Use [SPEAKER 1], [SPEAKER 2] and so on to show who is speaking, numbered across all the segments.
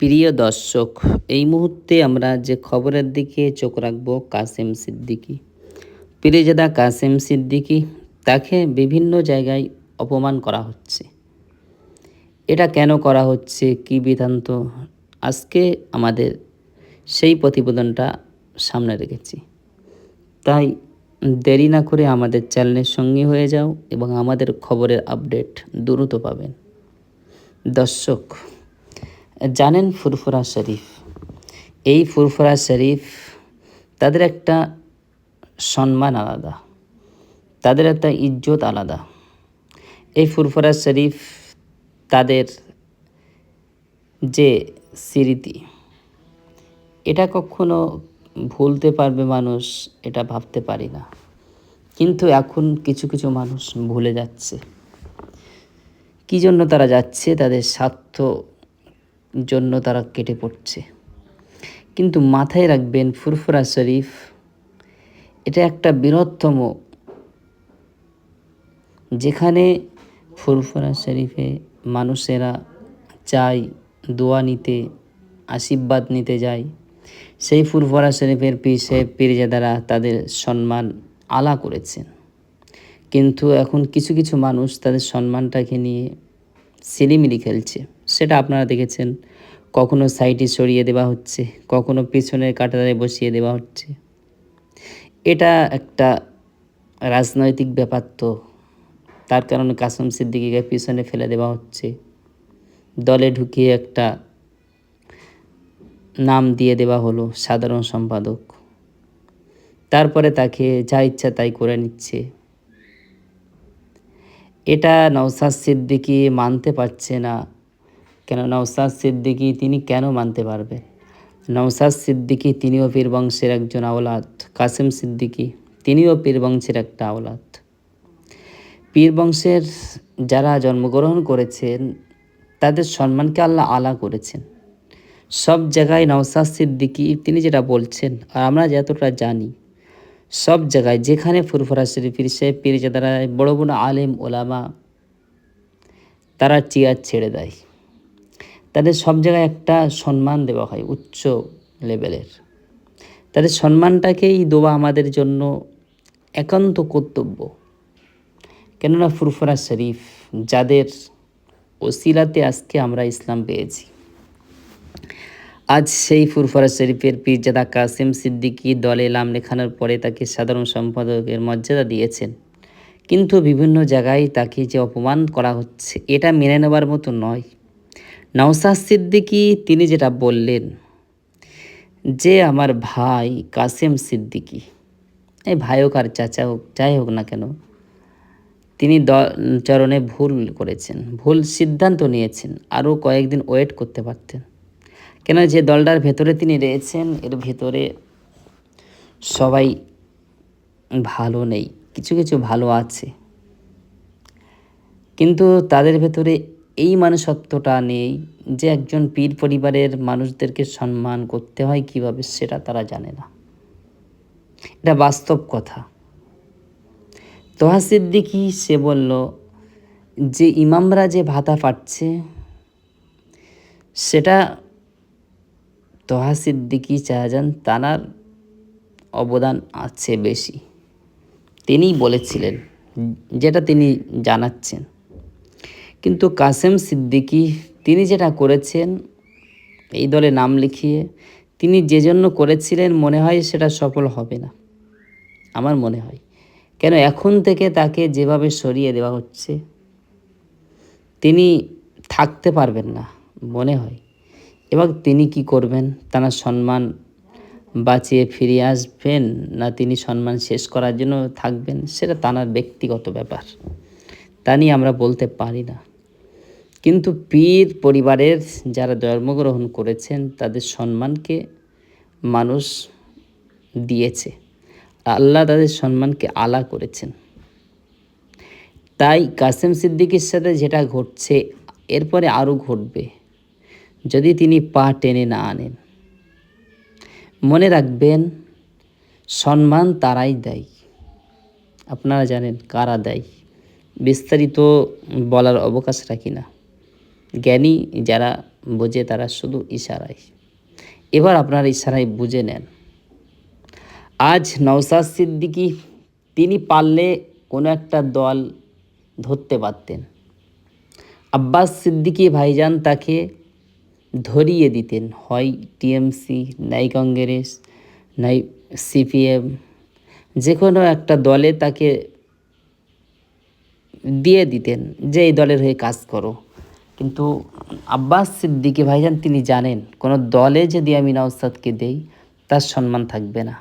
[SPEAKER 1] প্রিয় দর্শক, এই মুহূর্তে আমরা যে খবরের দিকে চোখ রাখব কাসেম সিদ্দিকী। পিরেজাদা কাসেম সিদ্দিকী, তাকে বিভিন্ন জায়গায় অপমান করা হচ্ছে। এটা কেন করা হচ্ছে, কি বিধান্ত? আজকে আমাদের সেই প্রতিবেদনটা সামনে রেখেছি। তাই দেরি না করে আমাদের চ্যানেলের সঙ্গী হয়ে যাও এবং আমাদের খবরের আপডেট দ্রুত পাবেন। দর্শক জানেন ফুরফুরা শরীফ। এই ফুরফুরা শরীফ তাদের একটা সম্মান আলাদা, তাদের একটা ইজ্জত আলাদা। এই ফুরফুরা শরীফ তাদের যে স্মৃতি, এটা কখনো ভুলতে পারবে মানুষ, এটা ভাবতে পারি না। কিন্তু এখন কিছু কিছু মানুষ ভুলে যাচ্ছে। কী জন্য তারা যাচ্ছে? তাদের স্বার্থ জন্য তারা কেটে পড়ছে। কিন্তু মাথায় রাখবেন, ফুরফুরা শরীফ, এটা একটা বৃহত্তম। যেখানে ফুরফুরা শরীফে মানুষেরা চায়, দোয়া নিতে, আশীর্বাদ নিতে যায়। সেই ফুরফুরা শরীফের পিছে পীরজাদারা তাদের সম্মান আলা করেছেন। কিন্তু এখন কিছু কিছু মানুষ তাদের সম্মানটাকে নিয়ে সিলিমিলি খেলছে। সেটা আপনারা দেখেছেন। কখনো সাইডে সরিয়ে দেওয়া হচ্ছে, কখনো পিছনের কাটারে বসিয়ে দেওয়া হচ্ছে। এটা একটা রাজনৈতিক ব্যাপার তো। তার কারণে কাসম সিদ্দিকিকে পিছনে ফেলে দেওয়া হচ্ছে। দলে ঢুকিয়ে একটা নাম দিয়ে দেওয়া হলো সাধারণ সম্পাদক। তারপরে তাকে যা ইচ্ছা তাই করে নিচ্ছে। এটা নওসাদ সিদ্দিকি মানতে পারছে না। কেন নওসাদ সিদ্দিকি তিনি কেন মানতে পারবেন নওসাদ সিদ্দিকি তিনিও পীর বংশের একজন আওলাদ। কাসেম সিদ্দিকি তিনিও পীর বংশের একটা আওলাদ। পীর বংশের যারা জন্মগ্রহণ করেছেন, তাদের সম্মানকে আল্লাহ আলা করেছেন। সব জায়গায় নওসাদ সিদ্দিকি তিনি যেটা বলছেন, আর আমরা যতটা জানি, সব জায়গায় যেখানে ফুরফুরা শরীফির সে পীরজাদারা বড় বড় আলেম ওলামা, তারা চেয়ার ছেড়ে দেয়। তাদের সব জায়গায় একটা সম্মান দেওয়া হয়, উচ্চ লেভেলের। তাদের সম্মানটাকেই দেওয়া আমাদের জন্য একান্ত কর্তব্য। কেননা ফুরফুরা শরীফ, যাদের ওসিলাতে আজকে আমরা ইসলাম পেয়েছি। আজ সেই ফুরফরা শরীফের পীরজাদা কাসিম সিদ্দিকি দলে নাম লেখানোর পরে তাকে সাধারণ সম্পাদকের মর্যাদা দিয়েছেন। কিন্তু বিভিন্ন জায়গায় তাকে যে অপমান করা হচ্ছে, এটা মেনে নেবার মতো নয়। নওসাদ সিদ্দিকি, তিনি যেটা বললেন, যে আমার ভাই কাসেম সিদ্দিকি, এই ভাই হোক আর চাচা হোক, যাই হোক না কেন, তিনি দ, চরণে ভুল করেছেন, ভুল সিদ্ধান্ত নিয়েছেন, আরও কয়েকদিন ওয়েট করতে পারতেন। কেন যে দলটার ভেতরে তিনি রয়েছেন, এর ভেতরে সবাই ভালো নেই, কিছু কিছু ভালো আছে। কিন্তু তাদের ভেতরে এই মানুষত্বটা নেই যে একজন পীর পরিবারের মানুষদেরকে সম্মান করতে হয় কীভাবে সেটা তারা জানে না। এটা বাস্তব কথা। তোহা সিদ্দিকি সে বলল, যে ইমামরা যে ভাতা পাচ্ছে, সেটা তোহা সিদ্দিকি চাহাজান তানার অবদান আছে বেশি। তিনিই বলেছিলেন, যেটা তিনি জানাচ্ছেন। কিন্তু কাসেম সিদ্দিকি, তিনি যেটা করেছেন, এই দলে নাম লিখিয়ে, তিনি যে জন্য করেছিলেন মনে হয় সেটা সফল হবে না। আমার মনে হয়। কেন এখন থেকে তাকে যেভাবে সরিয়ে দেওয়া হচ্ছে, তিনি থাকতে পারবেন না মনে হয়। এবং তিনি কি করবেন? তার সম্মান বাঁচিয়ে ফিরিয়ে আসবেন না তিনি সম্মান শেষ করার জন্য থাকবেন? সেটা তানার ব্যক্তিগত ব্যাপার। তা নিয়ে আমরা বলতে পারি না। কিন্তু পীর পরিবারের যারা জন্মগ্রহণ করেছেন, তাদের সম্মানকে মানুষ দিয়েছে। আল্লাহ তাদের সম্মানকে আলা করেছেন। তাই কাসেম সিদ্দিকির সাথে যেটা ঘটছে, এরপরে আরও ঘটবে। যদি তিনি পা টেনে না আনেন। মনে রাখবেন, সম্মান তারাই দেয়। আপনারা জানেন কারা দেয়। বিস্তারিত বলার অবকাশ রাখি না। জ্ঞানী যারা বোঝে তারা শুধু ইশারায়। এবার আপনার ইশারায় বুঝে নেন। আজ নওসাদ সিদ্দিকি, তিনি পারলে কোনো একটা দল ধরতে পারতেন। আব্বাস সিদ্দিকি ভাইজান তাকে ধরিয়ে দিতেন। হয় টিএমসি, নাই কংগ্রেস, নাই সিপিএম যে কোনো একটা দলে তাকে দিয়ে দিতেন। যে এই দলের হয়ে কাজ করো। কিন্তু আব্বাস সিদ্দিকী ভাইজান তিনি জানেন, কোনো দলে যদি আমি নওসাদকে দেই, তার সম্মান থাকবে না।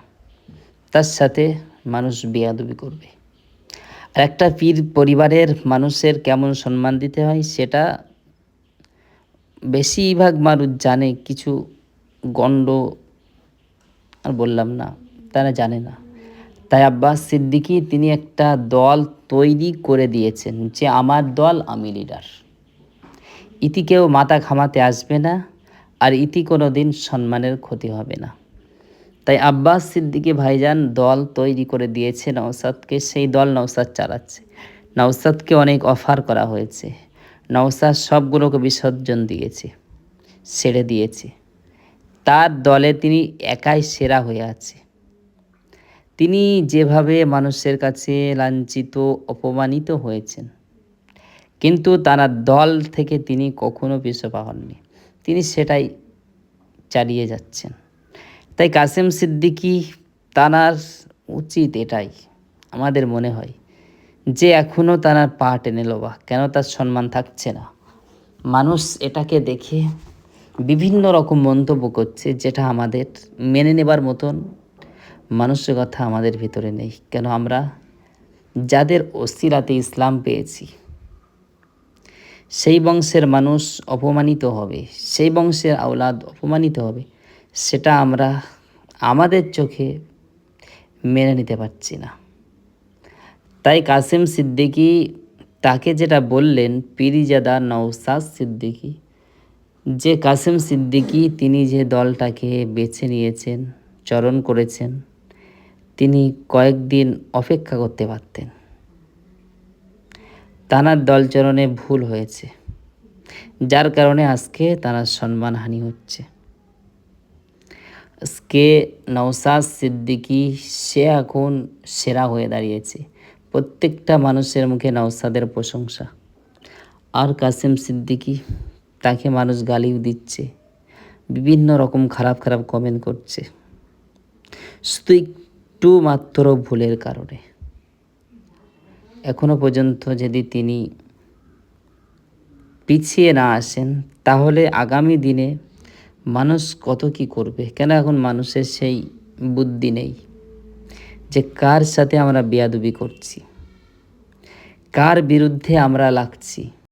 [SPEAKER 1] তার সাথে মানুষ বেয়াদবি করবে। আর একটা পীর পরিবারের মানুষের কেমন সম্মান দিতে হয়, সেটা বেশিরভাগ মানুষ জানে, কিছু গণ্ড আর বললাম না, তারা জানে না। তাই আব্বাস সিদ্দিকী তিনি একটা দল তৈরি করে দিয়েছেন যে, আমার দল আমি লিডার ইতি কেউ মাথা ঘামাতে আসবে না, আর ইতি কোনো দিন সম্মানের ক্ষতি হবে না। তাই আব্বাস সিদ্দিকী ভাইজান দল তৈরি করে দিয়েছে নওসাদকে, সেই দল নওসাদ চালাচ্ছে। নওসাদকে অনেক অফার করা হয়েছে। নওসাদ সবগুলোকে বিসর্জন দিয়েছে, ছেড়ে দিয়েছে। তার দলে তিনি একাই সেরা হয়ে আছে। তিনি যেভাবে মানুষের কাছে লাঞ্ছিত, অপমানিত হয়েছেন। কিন্তু তারা দল থেকে তিনি কখনো পিছপা হননি। তিনি সেটাই চালিয়ে যাচ্ছেন। তাই কাসেম সিদ্দিকী তানার উচিত এটাই, আমাদের মনে হয়, যে এখনও তানার পা টেনে লোবা কেন তার সম্মান থাকছে না। মানুষ এটাকে দেখে বিভিন্ন রকম মন্তব্য করছে, যেটা আমাদের মেনে নেবার মতন মানসিকতা আমাদের ভিতরে নেই। কেন আমরা যাদের অস্থিরাতে ইসলাম পেয়েছি সেই বংশের মানুষ অপমানিত হবে, সেই বংশের আওলাদ অপমানিত হবে, সেটা আমরা আমাদের চোখে মেনে নিতে পারছি না। তাই কাসেম সিদ্দিকী তাকে যেটা বললেন, পিরিজাদা নওসাদ সিদ্দিকী, যে কাসেম সিদ্দিকী তিনি যে দলটাকে বেছে নিয়েছেন, চরণ করেছেন, তিনি কয়েকদিন অপেক্ষা করতে পারতেন। তানার দলচরণে ভুল হয়েছে, যার কারণে আজকে তানার সম্মানহানি হচ্ছে। আজকে নওসাদ সিদ্দিকি, সে এখন সেরা হয়ে দাঁড়িয়েছে। প্রত্যেকটা মানুষের মুখে নওসাদের প্রশংসা। আর কাসেম সিদ্দিকি তাকে মানুষ গালিও দিচ্ছে, বিভিন্ন রকম খারাপ খারাপ কমেন্ট করছে। শুধু একটু মাত্র ভুলের কারণে। এখনও পর্যন্ত যদি তিনি পিছিয়ে না আসেন, তাহলে আগামী দিনে মানুষ কত কি করবে? কেন এখন মানুষের সেই বুদ্ধি নেই যে কার সাথে আমরা বিয়াদুবি করছি? কার বিরুদ্ধে আমরা লাগছি?